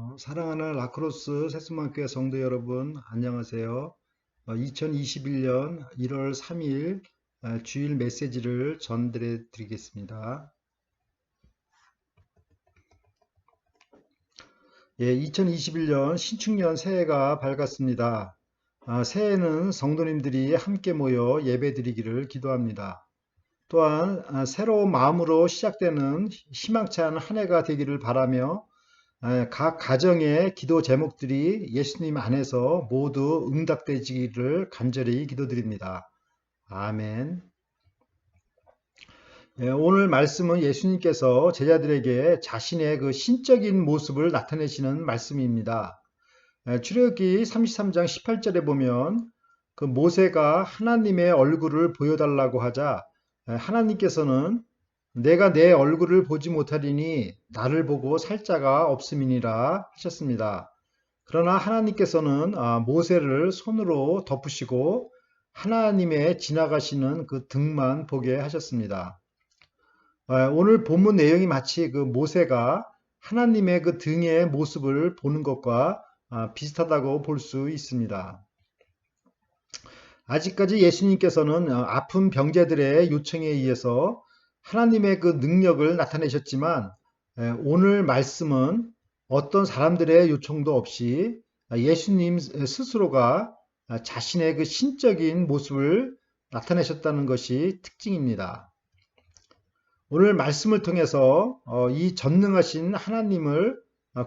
어, 사랑하는 라크로스 세스만교회 성도 여러분, 안녕하세요. 2021년 1월 3일 주일 메시지를 전달해 드리겠습니다. 예, 2021년 신축년 새해가 밝았습니다. 아, 새해는 성도님들이 함께 모여 예배 드리기를 기도합니다. 또한 아, 새로운 마음으로 시작되는 희망찬 한 해가 되기를 바라며 아, 각 가정의 기도 제목들이 예수님 안에서 모두 응답되기를 간절히 기도드립니다. 아멘. 예, 오늘 말씀은 예수님께서 제자들에게 자신의 그 신적인 모습을 나타내시는 말씀입니다. 예, 출애굽기 33장 18절에 보면 그 모세가 하나님의 얼굴을 보여달라고 하자 예, 하나님께서는 내가 내 얼굴을 보지 못하리니 나를 보고 살 자가 없음이니라 하셨습니다. 그러나 하나님께서는 아, 모세를 손으로 덮으시고 하나님의 지나가시는 그 등만 보게 하셨습니다. 아, 오늘 본문 내용이 마치 그 모세가 하나님의 그 등의 모습을 보는 것과 아, 비슷하다고 볼 수 있습니다. 아직까지 예수님께서는 어, 아픈 병자들의 요청에 의해서 하나님의 그 능력을 나타내셨지만 오늘 말씀은 어떤 사람들의 요청도 없이 예수님 스스로가 자신의 그 신적인 모습을 나타내셨다는 것이 특징입니다. 오늘 말씀을 통해서 어, 이 전능하신 하나님을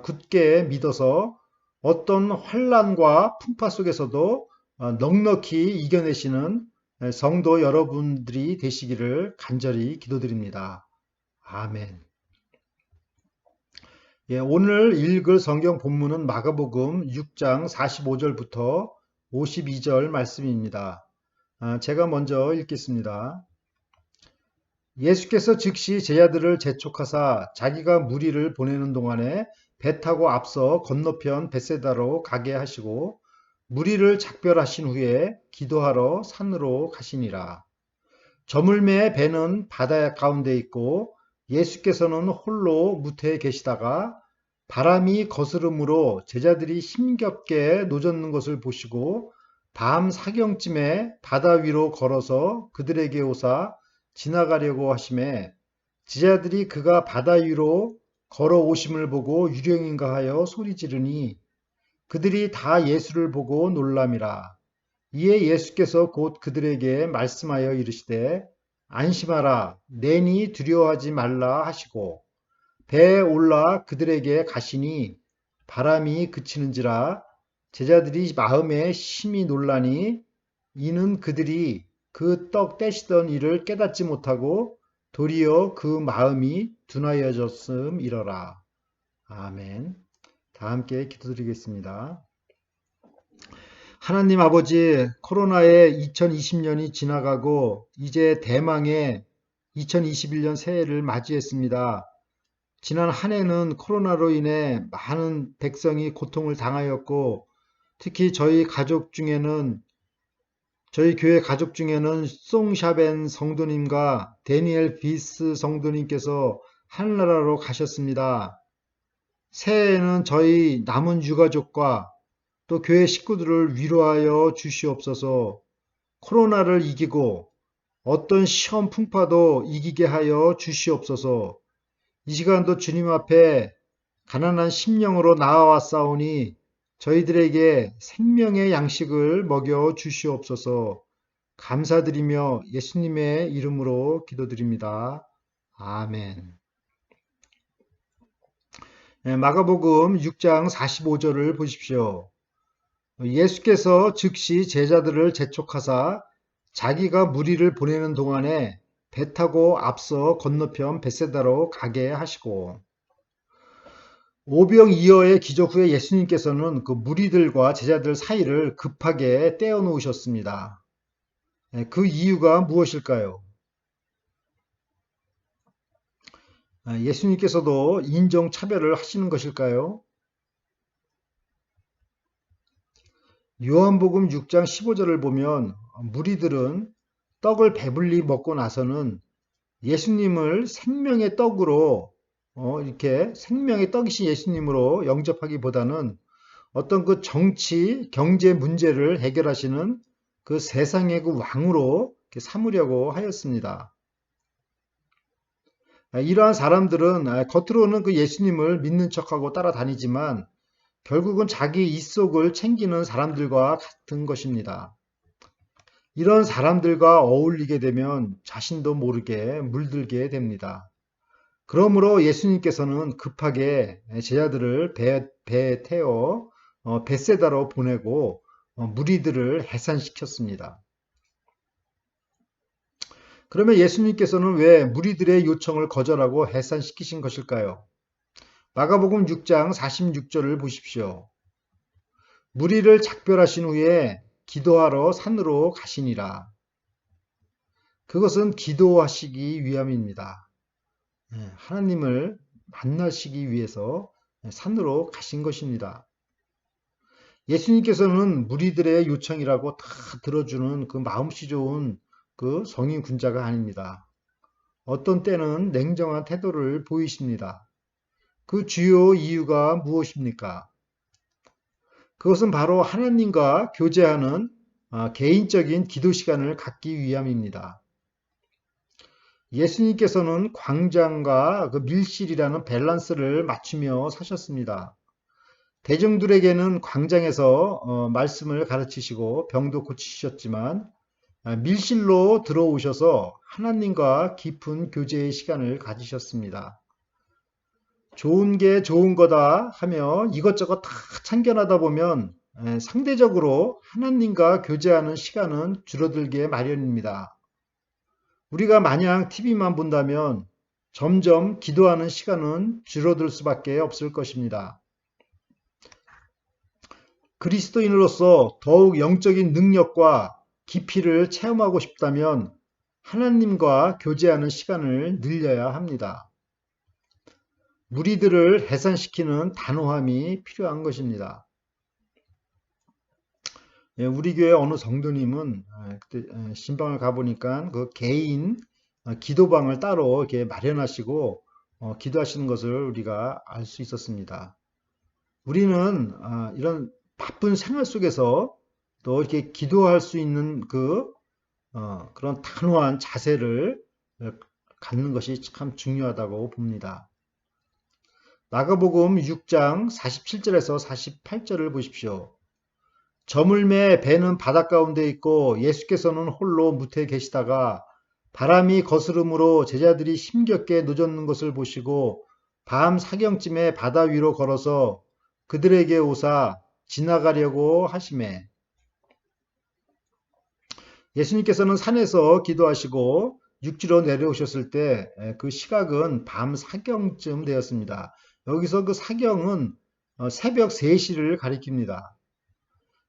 굳게 믿어서 어떤 환란과 풍파 속에서도 어, 넉넉히 이겨내시는 성도 여러분들이 되시기를 간절히 기도드립니다. 아멘. 예, 오늘 읽을 성경 본문은 마가복음 6장 45절부터 52절 말씀입니다. 아, 제가 먼저 읽겠습니다. 예수께서 즉시 제자들을 재촉하사 자기가 무리를 보내는 동안에 배 타고 앞서 건너편 베세다로 가게 하시고 무리를 작별하신 후에 기도하러 산으로 가시니라. 저물매 배는 바다 가운데 있고 예수께서는 홀로 무태에 계시다가 바람이 거스름으로 제자들이 힘겹게 노젓는 것을 보시고 밤 사경쯤에 바다 위로 걸어서 그들에게 오사 지나가려고 하심에 제자들이 그가 바다 위로 걸어 오심을 보고 유령인가 하여 소리 지르니 그들이 다 예수를 보고 놀람이라. 이에 예수께서 곧 그들에게 말씀하여 이르시되 안심하라 내니 두려워하지 말라 하시고 배에 올라 그들에게 가시니 바람이 그치는지라 제자들이 마음에 심히 놀라니 이는 그들이 그 떡 떼시던 일을 깨닫지 못하고 도리어 그 마음이 둔하여졌음이러라. 아멘. 다 함께 기도드리겠습니다. 하나님 아버지, 코로나의 2020년이 지나가고 이제 대망의 2021년 새해를 맞이했습니다. 지난 한 해는 코로나로 인해 많은 백성이 고통을 당하였고 특히 저희 가족 중에는 저희 교회 가족 중에는 송샤벤 성도님과 데니엘 비스 성도님께서 하늘나라로 가셨습니다. 새해에는 저희 남은 유가족과 또 교회 식구들을 위로하여 주시옵소서 코로나를 이기고 어떤 시험 풍파도 이기게 하여 주시옵소서 이 시간도 주님 앞에 가난한 심령으로 나아왔사오니 저희들에게 생명의 양식을 먹여 주시옵소서 감사드리며 예수님의 이름으로 기도드립니다. 아멘. 예, 마가복음 6장 45절을 보십시오. 예수께서 즉시 제자들을 재촉하사 자기가 무리를 보내는 동안에 배 타고 앞서 건너편 베세다로 가게 하시고 오병이어의 기적 후에 예수님께서는 그 무리들과 제자들 사이를 급하게 떼어 놓으셨습니다. 예, 그 이유가 무엇일까요? 아, 예수님께서도 인종차별을 하시는 것일까요? 요한복음 6장 15절을 보면 무리들은 떡을 배불리 먹고 나서는 예수님을 생명의 떡으로 어, 이렇게 생명의 떡이신 예수님으로 영접하기보다는 어떤 그 정치, 경제 문제를 해결하시는 그 세상의 그 왕으로 삼으려고 하였습니다. 아, 이러한 사람들은 아, 겉으로는 그 예수님을 믿는 척하고 따라다니지만 결국은 자기 입속을 챙기는 사람들과 같은 것입니다. 이런 사람들과 어울리게 되면 자신도 모르게 물들게 됩니다. 그러므로 예수님께서는 급하게 제자들을 배, 배에 태워 어, 벳세다로 보내고 어, 무리들을 해산시켰습니다. 그러면 예수님께서는 왜 무리들의 요청을 거절하고 해산시키신 것일까요? 마가복음 6장 46절을 보십시오. 무리를 작별하신 후에 기도하러 산으로 가시니라. 그것은 기도하시기 위함입니다. 예, 하나님을 만나시기 위해서 산으로 가신 것입니다. 예수님께서는 무리들의 요청이라고 다 들어주는 그 마음씨 좋은 그 성인 군자가 아닙니다. 어떤 때는 냉정한 태도를 보이십니다. 그 주요 이유가 무엇입니까? 그것은 바로 하나님과 교제하는 아, 개인적인 기도 시간을 갖기 위함입니다. 예수님께서는 광장과 그 밀실이라는 밸런스를 맞추며 사셨습니다. 대중들에게는 광장에서 어, 말씀을 가르치시고 병도 고치셨지만 아, 밀실로 들어오셔서 하나님과 깊은 교제의 시간을 가지셨습니다. 좋은 게 좋은 거다 하며 이것저것 다 참견하다 보면 상대적으로 하나님과 교제하는 시간은 줄어들게 마련입니다. 우리가 마냥 TV만 본다면 점점 기도하는 시간은 줄어들 수밖에 없을 것입니다. 그리스도인으로서 더욱 영적인 능력과 깊이를 체험하고 싶다면 하나님과 교제하는 시간을 늘려야 합니다. 무리들을 해산시키는 단호함이 필요한 것입니다. 예, 우리 교회 어느 성도님은 아, 그때 아, 신방을 가보니까 그 개인 아, 기도방을 따로 이렇게 마련하시고 어, 기도하시는 것을 우리가 알 수 있었습니다. 우리는 이런 바쁜 생활 속에서 또 이렇게 기도할 수 있는 그 어, 그런 단호한 자세를 갖는 것이 참 중요하다고 봅니다. 마가복음 6장 47절에서 48절을 보십시오. 저물매 배는 바닷 가운데 있고 예수께서는 홀로 무태에 계시다가 바람이 거스름으로 제자들이 힘겹게 늦었는 것을 보시고 밤 사경쯤에 바다 위로 걸어서 그들에게 오사 지나가려고 하심에 예수님께서는 산에서 기도하시고 육지로 내려오셨을 때 그 시각은 밤 사경쯤 되었습니다. 여기서 그 사경은 어, 새벽 3시를 가리킵니다.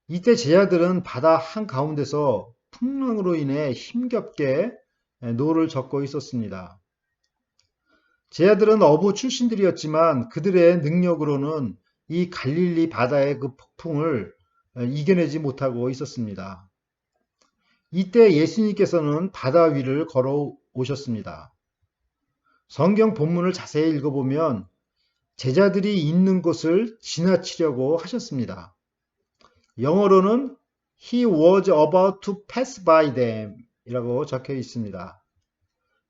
이때 제자들은 바다 한가운데서 풍랑으로 인해 힘겹게 노를 젓고 있었습니다. 제자들은 어부 출신들이었지만 그들의 능력으로는 이 갈릴리 바다의 그 폭풍을 이겨내지 못하고 있었습니다. 이때 예수님께서는 바다 위를 걸어 오셨습니다. 성경 본문을 자세히 읽어보면 제자들이 있는 곳을 지나치려고 하셨습니다. 영어로는 He was about to pass by them 이라고 적혀 있습니다.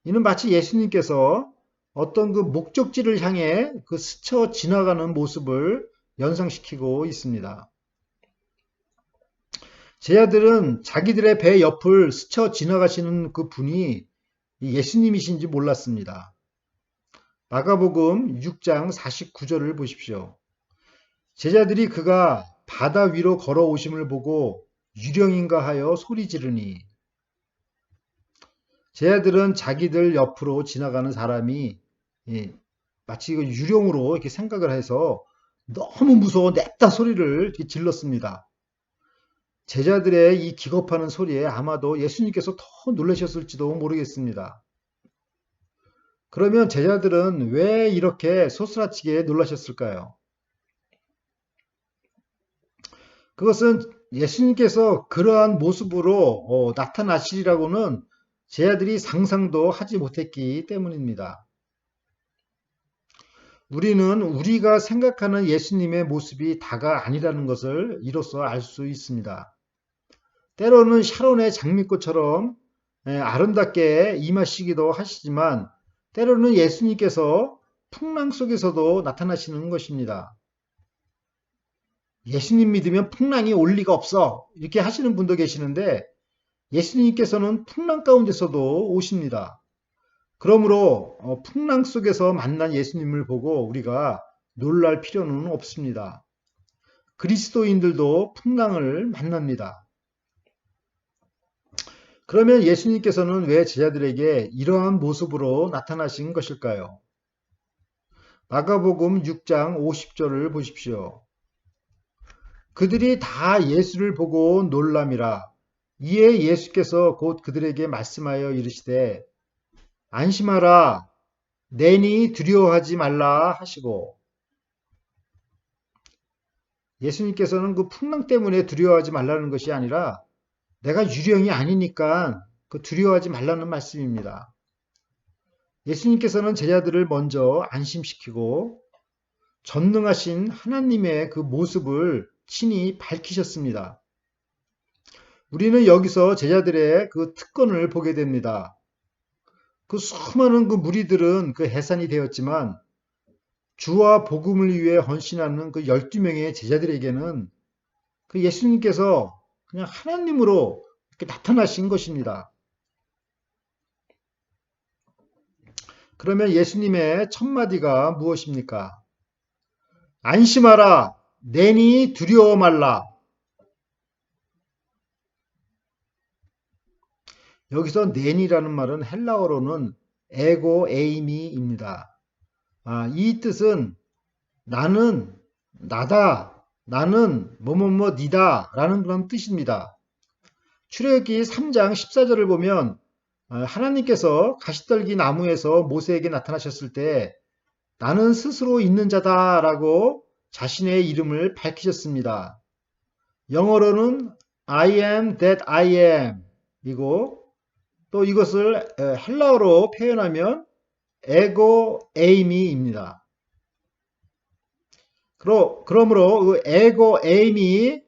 이는 마치 예수님께서 어떤 그 목적지를 향해 그 스쳐 지나가는 모습을 연상시키고 있습니다. 제자들은 자기들의 배 옆을 스쳐 지나가시는 그 분이 예수님이신지 몰랐습니다. 마가복음 6장 49절을 보십시오. 제자들이 그가 바다 위로 걸어오심을 보고 유령인가 하여 소리 지르니 제자들은 자기들 옆으로 지나가는 사람이 예, 마치 그 유령으로 이렇게 생각을 해서 너무 무서워 냅다 소리를 질렀습니다. 제자들의 이 기겁하는 소리에 아마도 예수님께서 더 놀라셨을지도 모르겠습니다. 그러면 제자들은 왜 이렇게 소스라치게 놀라셨을까요? 그것은 예수님께서 그러한 모습으로 어, 나타나시리라고는 제자들이 상상도 하지 못했기 때문입니다. 우리는 우리가 생각하는 예수님의 모습이 다가 아니라는 것을 이로써 알 수 있습니다. 때로는 샤론의 장미꽃처럼 예, 아름답게 임하시기도 하시지만 때로는 예수님께서 풍랑 속에서도 나타나시는 것입니다. 예수님 믿으면 풍랑이 올 리가 없어. 이렇게 하시는 분도 계시는데 예수님께서는 풍랑 가운데서도 오십니다. 그러므로 어, 풍랑 속에서 만난 예수님을 보고 우리가 놀랄 필요는 없습니다. 그리스도인들도 풍랑을 만납니다. 그러면 예수님께서는 왜 제자들에게 이러한 모습으로 나타나신 것일까요? 마가복음 6장 50절을 보십시오. 그들이 다 예수를 보고 놀람이라 이에 예수께서 곧 그들에게 말씀하여 이르시되 안심하라 내니 두려워하지 말라 하시고 예수님께서는 그 풍랑 때문에 두려워하지 말라는 것이 아니라 내가 유령이 아니니까 그 두려워하지 말라는 말씀입니다. 예수님께서는 제자들을 먼저 안심시키고 전능하신 하나님의 그 모습을 친히 밝히셨습니다. 우리는 여기서 제자들의 그 특권을 보게 됩니다. 그 수많은 그 무리들은 그 해산이 되었지만 주와 복음을 위해 헌신하는 그 12명의 제자들에게는 그 예수님께서 그냥 하나님으로 이렇게 나타나신 것입니다. 그러면 예수님의 첫 마디가 무엇입니까? 안심하라, 내니 두려워 말라. 여기서 낸이라는 말은 헬라어로는 에고 에이미입니다. 아, 이 뜻은 나는 나다, 나는 뭐뭐뭐 니다 라는 그런 뜻입니다. 출애굽기 3장 14절을 보면 아, 하나님께서 가시떨기 나무에서 모세에게 나타나셨을 때 나는 스스로 있는 자다 라고 자신의 이름을 밝히셨습니다. 영어로는 I am that I am 이고 또 이것을 헬라어로 표현하면 에고 에이미입니다. 그러므로 그 에고 에이미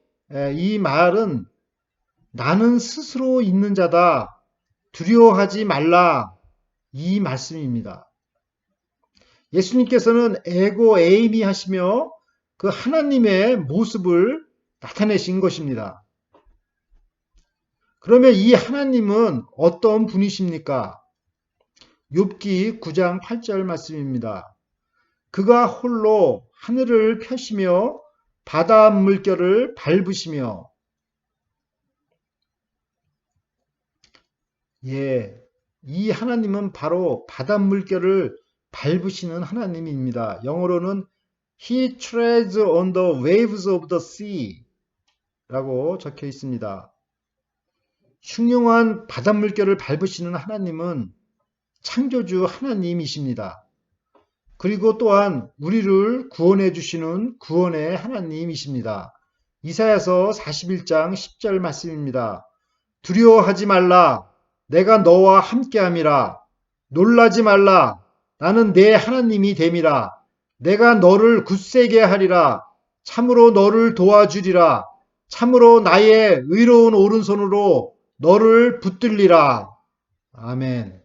이 말은 나는 스스로 있는 자다. 두려워하지 말라. 이 말씀입니다. 예수님께서는 에고 에이미 하시며 그 하나님의 모습을 나타내신 것입니다. 그러면 이 하나님은 어떤 분이십니까? 욥기 9장 8절 말씀입니다. 그가 홀로 하늘을 펴시며 바다 물결을 밟으시며 예, 이 하나님은 바로 바다 물결을 밟으시는 하나님입니다. 영어로는 He treads on the waves of the sea 라고 적혀 있습니다. 흉흉한 바닷물결을 밟으시는 하나님은 창조주 하나님이십니다. 그리고 또한 우리를 구원해 주시는 구원의 하나님이십니다. 이사야서 41장 10절 말씀입니다. 두려워하지 말라. 내가 너와 함께함이라. 놀라지 말라. 나는 내 하나님이 됨이라. 내가 너를 굳세게 하리라. 참으로 너를 도와주리라. 참으로 나의 의로운 오른손으로 너를 붙들리라. 아멘.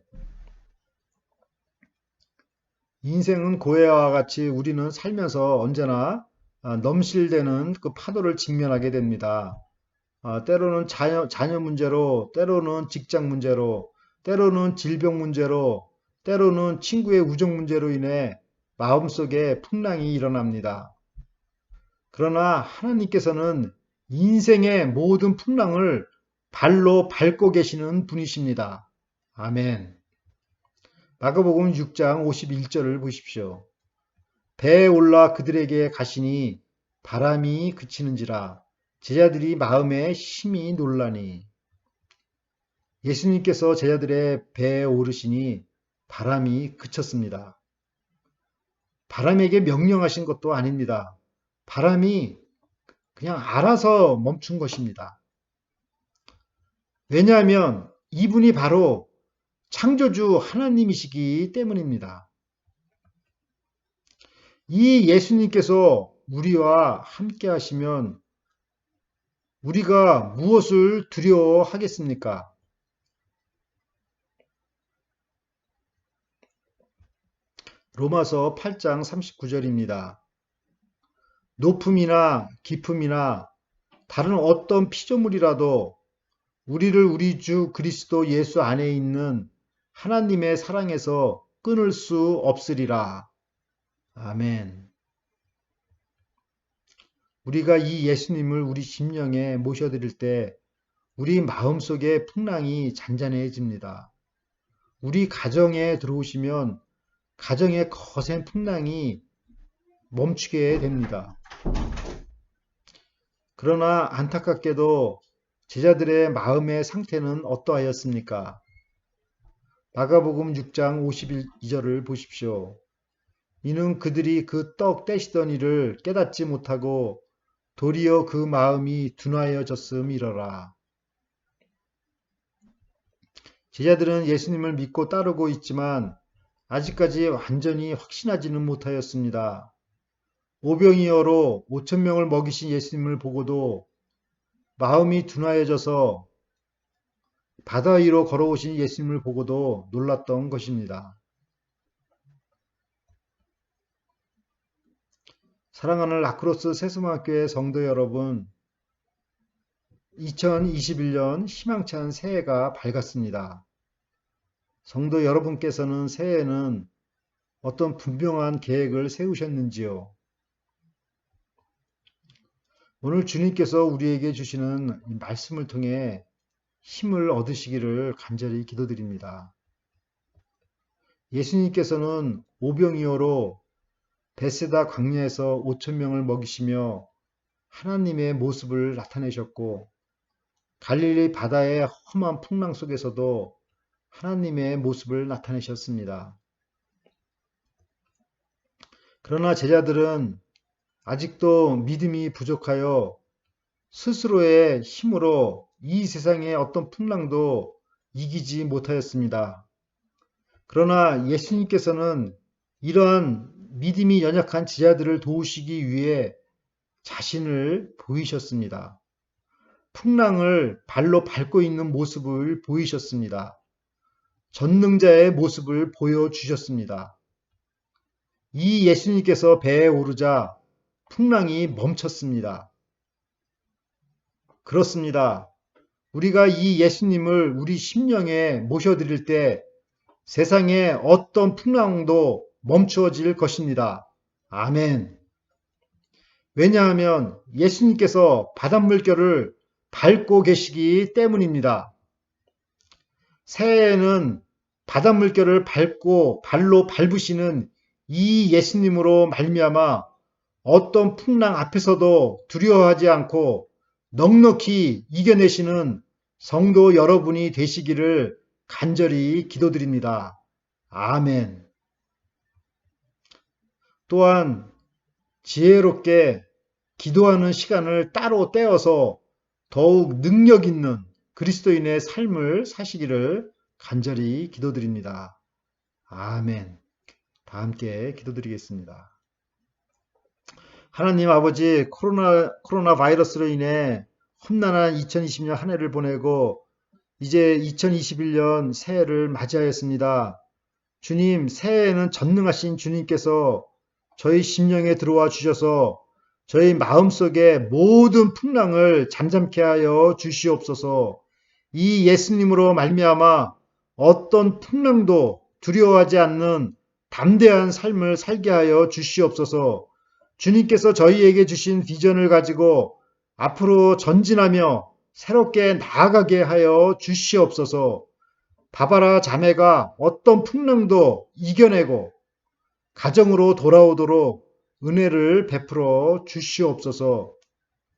인생은 고해와 같이 우리는 살면서 언제나 아, 넘실대는 그 파도를 직면하게 됩니다. 아, 때로는 자녀, 자녀 문제로, 때로는 직장 문제로, 때로는 질병 문제로, 때로는 친구의 우정 문제로 인해 마음속에 풍랑이 일어납니다. 그러나 하나님께서는 인생의 모든 풍랑을 발로 밟고 계시는 분이십니다. 아멘. 마가복음 6장 51절을 보십시오. 배에 올라 그들에게 가시니 바람이 그치는지라 제자들이 마음에 심히 놀라니 예수님께서 제자들의 배에 오르시니 바람이 그쳤습니다. 바람에게 명령하신 것도 아닙니다. 바람이 그냥 알아서 멈춘 것입니다. 왜냐하면 이분이 바로 창조주 하나님이시기 때문입니다. 이 예수님께서 우리와 함께 하시면 우리가 무엇을 두려워하겠습니까? 로마서 8장 39절입니다. 높음이나 깊음이나 다른 어떤 피조물이라도 우리를 우리 주 그리스도 예수 안에 있는 하나님의 사랑에서 끊을 수 없으리라. 아멘. 우리가 이 예수님을 우리 심령에 모셔드릴 때 우리 마음속에 풍랑이 잔잔해집니다. 우리 가정에 들어오시면 가정의 거센 풍랑이 멈추게 됩니다. 그러나 안타깝게도 제자들의 마음의 상태는 어떠하였습니까? 마가복음 6장 52절을 보십시오. 이는 그들이 그 떡 떼시던 일을 깨닫지 못하고 도리어 그 마음이 둔하여졌음이러라. 제자들은 예수님을 믿고 따르고 있지만 아직까지 완전히 확신하지는 못하였습니다. 오병이어로 5천 명을 먹이신 예수님을 보고도 마음이 둔하여져서 바다 위로 걸어오신 예수님을 보고도 놀랐던 것입니다. 사랑하는 라크로스 세수마교회 성도 여러분, 2021년 희망찬 새해가 밝았습니다. 성도 여러분께서는 새해에는 어떤 분명한 계획을 세우셨는지요? 오늘 주님께서 우리에게 주시는 말씀을 통해 힘을 얻으시기를 간절히 기도드립니다. 예수님께서는 오병이어로 베세다 광야에서 5천 명을 먹이시며 하나님의 모습을 나타내셨고 갈릴리 바다의 험한 풍랑 속에서도 하나님의 모습을 나타내셨습니다. 그러나 제자들은 아직도 믿음이 부족하여 스스로의 힘으로 이 세상의 어떤 풍랑도 이기지 못하였습니다. 그러나 예수님께서는 이러한 믿음이 연약한 제자들을 도우시기 위해 자신을 보이셨습니다. 풍랑을 발로 밟고 있는 모습을 보이셨습니다. 전능자의 모습을 보여주셨습니다. 이 예수님께서 배에 오르자 풍랑이 멈췄습니다. 그렇습니다. 우리가 이 예수님을 우리 심령에 모셔드릴 때 세상에 어떤 풍랑도 멈추어질 것입니다. 아멘. 왜냐하면 예수님께서 바닷물결을 밟고 계시기 때문입니다. 새해에는 바닷물결을 밟고 발로 밟으시는 이 예수님으로 말미암아 어떤 풍랑 앞에서도 두려워하지 않고 넉넉히 이겨내시는 성도 여러분이 되시기를 간절히 기도드립니다. 아멘. 또한 지혜롭게 기도하는 시간을 따로 떼어서 더욱 능력 있는 그리스도인의 삶을 사시기를 간절히 기도드립니다. 아멘. 다 함께 기도드리겠습니다. 하나님 아버지 코로나, 코로나 바이러스로 인해 험난한 2020년 한 해를 보내고 이제 2021년 새해를 맞이하였습니다. 주님, 새해에는 전능하신 주님께서 저희 심령에 들어와 주셔서 저희 마음속에 모든 풍랑을 잠잠케 하여 주시옵소서. 이 예수님으로 말미암아 어떤 풍랑도 두려워하지 않는 담대한 삶을 살게 하여 주시옵소서. 주님께서 저희에게 주신 비전을 가지고 앞으로 전진하며 새롭게 나아가게 하여 주시옵소서. 바바라 자매가 어떤 풍랑도 이겨내고 가정으로 돌아오도록 은혜를 베풀어 주시옵소서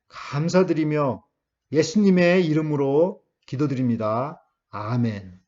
감사드리며 예수님의 이름으로 기도드립니다. 아멘.